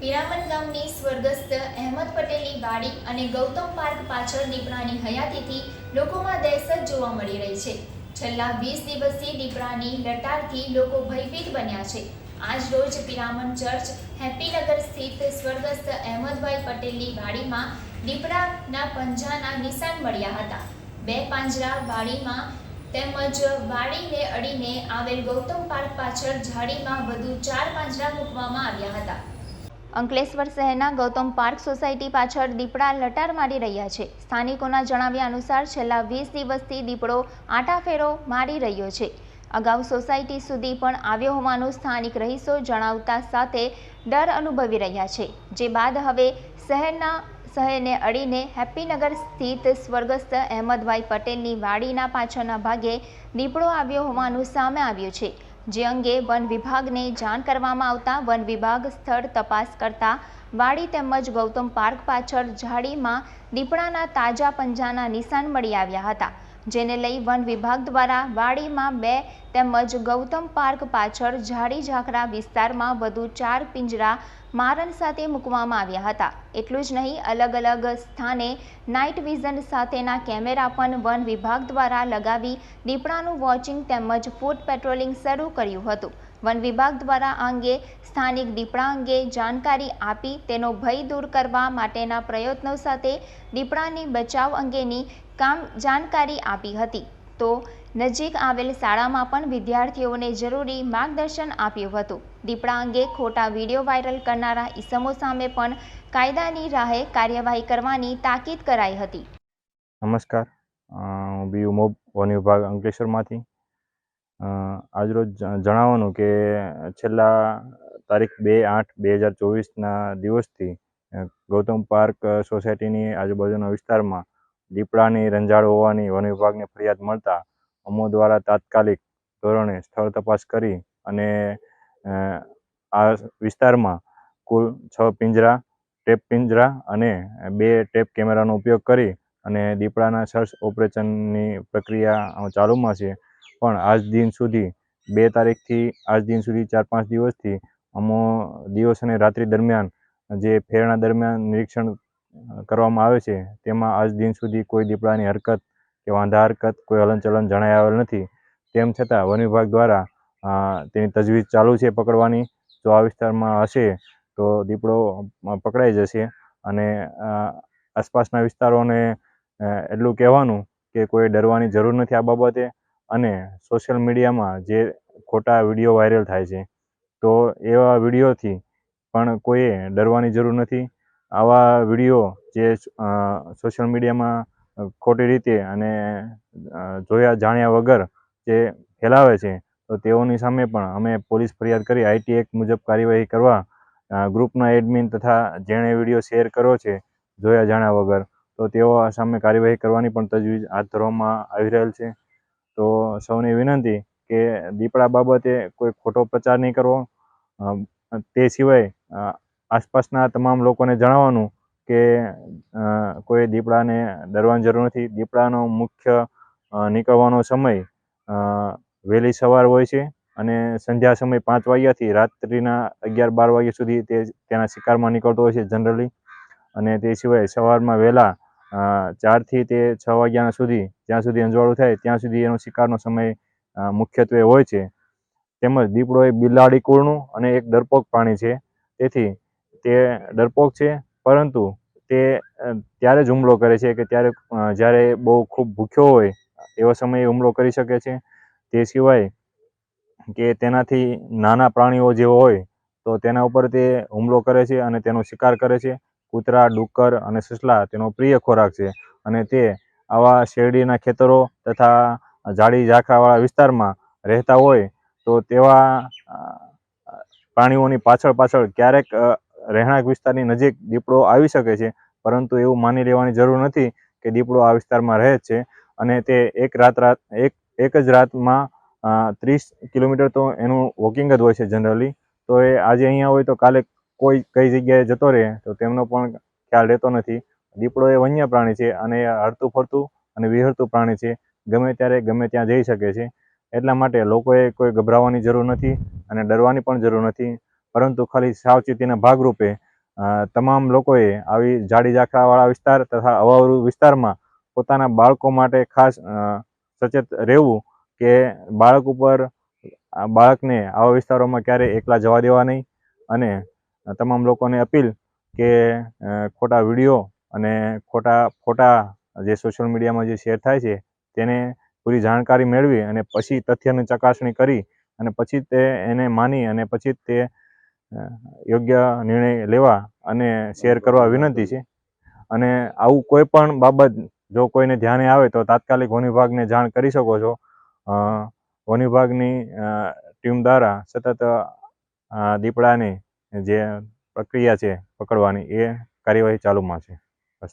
પિરામન ગામની સ્વર્ગસ્થ અહેમદ પટેલની વાડી અને ગૌતમ પાર્ક પાછળ દીપડાની હયાતીથી લોકોમાં દહેશત જોવા મળી રહી છે. છેલ્લા વીસ દિવસથી દીપડાની લટારથી લોકો ભયભીત બન્યા છે. આજ રોજ પિરામણ ચર્ચ હેપીનગર સ્થિત સ્વર્ગસ્થ અહેમદભાઈ પટેલની વાડીમાં દીપડાના પંજાના નિશાન મળ્યા હતા. બે પાંજરા વાડીમાં તેમજ વાડીને અડીને આવેલ ગૌતમ પાર્ક પાછળ ઝાડીમાં વધુ ચાર પાંજરા મૂકવામાં આવ્યા હતા. અંકલેશ્વર શહેરના ગૌતમ પાર્ક સોસાયટી પાછળ દીપડા લટાર મારી રહ્યા છે. સ્થાનિકોના જણાવ્યા અનુસાર છેલ્લા વીસ દિવસથી દીપડો આટાફેરો મારી રહ્યો છે. અગાઉ સોસાયટી સુધી પણ આવ્યો હોવાનું સ્થાનિક રહીશો જણાવતા સાથે ડર અનુભવી રહ્યા છે. જે બાદ હવે શહેરના, શહેરને અડીને હેપ્પીનગર સ્થિત સ્વર્ગસ્થ અહેમદભાઈ પટેલની વાડીના પાછળના ભાગે દીપડો આવ્યો હોવાનું સામે આવ્યું છે. જે અંગે વન વિભાગને જાણ કરવામાં આવતા વન વિભાગ સ્થળ તપાસ કરતા વાડી તેમજ ગૌતમ પાર્ક પાછળ ઝાડીમાં દીપડાના તાજા પંજાના નિશાન મળી આવ્યા હતા. જેને લઈ વન વિભાગ દ્વારા વાડીમાં બે તેમજ ગૌતમ પાર્ક પાછળ ઝાડી ઝાકરા વિસ્તારમાં વધુ ચાર પિંજરા મારણ સાથે મૂકવામાં આવ્યા હતા. એટલું જ નહીં, અલગ અલગ સ્થાને નાઇટ વિઝન સાથેના કેમેરા પણ વન વિભાગ દ્વારા લગાવી દીપડાનું વોચિંગ તેમજ ફૂટ પેટ્રોલિંગ શરૂ કર્યું હતું. વન વિભાગ દ્વારા અંગે સ્થાનિક દીપડા અંગે જાણકારી આપી તેનો ભય દૂર કરવા માટેના પ્રયત્નો સાથે દીપડાની બચાવ અંગેની કામ જાણકારી આપી હતી. તો નજીક આવેલ શાળામાં પણ વિદ્યાર્થીઓને જરૂરી માર્ગદર્શન આપ્યું હતું. દીપડા અંગે ખોટા વીડિયો વાયરલ કરનારા ઇસમો સામે પણ કાયદાની રાહે કાર્યવાહી કરવાની તાકીદ કરાઈ હતી. નમસ્કાર. હું બી ઉમોબ વન વિભાગ અંકલેશ્વરમાંથી. આજરોજ જણાવવાનું કે છેલ્લા તારીખ બે આઠ બે હજાર ચોવીસના દિવસથી ગૌતમ પાર્ક સોસાયટીની આજુબાજુના વિસ્તારમાં દીપડાની રંજાડ હોવાની વન વિભાગને ફરિયાદ મળતા અમો દ્વારા તાત્કાલિક ધોરણે સ્થળ તપાસ કરી અને આ વિસ્તારમાં કુલ છ પિંજરા, ટેપ પિંજરા અને બે ટેપ કેમેરાનો ઉપયોગ કરી અને દીપડાના સર્ચ ઓપરેશનની પ્રક્રિયા ચાલુમાં છે. પણ આજ દિન સુધી બે તારીખથી, આજ દિન સુધી ચાર પાંચ દિવસથી અમો દિવસ અને રાત્રિ દરમિયાન જે ફેરણા દરમિયાન નિરીક્ષણ કરવામાં આવે છે. તેમાં આજ દિન સુધી કોઈ દીપડાની હરકત કે વાંધા હરકત, કોઈ હલનચલન જણાઈ આવેલ નથી. તેમ છતાં વન વિભાગ દ્વારા તેની તજવીજ ચાલુ છે પકડવાની. જો આ વિસ્તારમાં હશે તો દીપડો પકડાઈ જશે અને આસપાસના વિસ્તારોને એટલું કહેવાનું કે કોઈ ડરવાની જરૂર નથી આ બાબતે અને સોશિયલ મીડિયામાં જે ખોટા વીડિયો વાયરલ થાય છે. તો એવા વિડીયોથી પણ કોઈએ ડરવાની જરૂર નથી. આવા વીડિયો જે સોશિયલ મીડિયામાં ખોટી રીતે અને જોયા જાણ્યા વગર જે ફેલાવે છે, તો તેઓની સામે પણ અમે પોલીસ ફરિયાદ કરી આઈટી એક્ટ મુજબ કાર્યવાહી કરવા ગ્રુપના એડમિન તથા જેણે વીડિયો શેર કર્યો છે, જોયા જાણ્યા વગર, તો તેઓ સામે કાર્યવાહી કરવાની પણ તજવીજ હાથ ધરવામાં આવી રહેલ છે. તો સૌને વિનંતી કે દીપડા બાબતે કોઈ ખોટો પ્રચાર નહીં કરવો તે સિવાય આસપાસના તમામ લોકોને જણાવવાનું કે કોઈ દીપડાને ડરવાની જરૂર નથી. દીપડાનો મુખ્ય નીકળવાનો સમય વહેલી સવાર હોય છે અને સંધ્યા સમય પાંચ વાગ્યાથી રાત્રિના અગિયાર બાર વાગ્યા સુધી તે તેના શિકારમાં નીકળતો હોય છે જનરલી. અને તે સિવાય સવારમાં વહેલા ચારથી તે છ વાગ્યાના સુધી, જ્યાં સુધી અંજવાળું થાય ત્યાં સુધી એનો શિકારનો સમય મુખ્યત્વે હોય છે. તેમજ દીપડો એ બિલાડી કુળનું અને એક ડરપોક પ્રાણી છે. તેથી તે ડરપોક છે, પરંતુ તે ત્યારે જ હુમલો કરે છે કે ત્યારે જ્યારે બહુ ખૂબ ભૂખ્યો હોય, એવા સમયે હુમલો કરી શકે છે. તે સિવાય કે તેનાથી નાના પ્રાણીઓ જે હોય, તો તેના ઉપર તે હુમલો કરે છે અને તેનો શિકાર કરે છે. કૂતરા, ડુક્કર અને સસલા તેનો પ્રિય ખોરાક છે અને તે આવા શેરડીના ખેતરો તથા ઝાડી ઝાંખાવાળા વિસ્તારમાં રહેતા હોય, તો તેવા પ્રાણીઓની પાછળ પાછળ ક્યારેક રહેણાંક વિસ્તારની નજીક દીપડો આવી શકે છે, પરંતુ એવું માની લેવાની જરૂર નથી કે દીપડો આ વિસ્તારમાં રહે છે. અને તે એક રાત રાત, એક એક જ રાતમાં ત્રીસ કિલોમીટર તો એનું વોકિંગ જ હોય છે જનરલી. તો એ આજે અહીંયા હોય તો કાલે કોઈ કઈ જગ્યાએ જતો રહે, તો તેમનો પણ ખ્યાલ રહેતો નથી. દીપડો એ વન્ય પ્રાણી છે અને એ હરતું ફરતું અને વિહરતું પ્રાણી છે. ગમે ત્યારે ગમે ત્યાં જઈ શકે છે. એટલા માટે લોકોએ કોઈ ગભરાવાની જરૂર નથી અને ડરવાની પણ જરૂર નથી. પરંતુ ખાલી સાવચેતીના ભાગરૂપે તમામ લોકોએ આવી જાડી ઝાંખરાવાળા વિસ્તાર તથા અવાવરુ વિસ્તારમાં પોતાના બાળકો માટે ખાસ સચેત રહેવું કે બાળક ઉપર બાળકને આવા વિસ્તારોમાં ક્યારેય એકલા જવા દેવા નહીં અને તમામ લોકોને અપીલ કે ખોટા વીડિયો અને ખોટા ફોટા જે સોશિયલ મીડિયામાં જે શેર થાય છે તેને પૂરી જાણકારી મેળવી અને પછી તથ્યની ચકાસણી કરી અને પછી તે એને માની અને પછી તે યોગ્ય નિર્ણય લેવા અને શેર કરવા વિનંતી છે. અને આવું કોઈ પણ બાબત જો કોઈને ધ્યાને આવે તો તાત્કાલિક વન વિભાગને જાણ કરી શકો છો. વન વિભાગની ટીમ દ્વારા સતત દીપડાની જે પ્રક્રિયા છે પકડવાની એ કાર્યવાહી ચાલુમાં છે.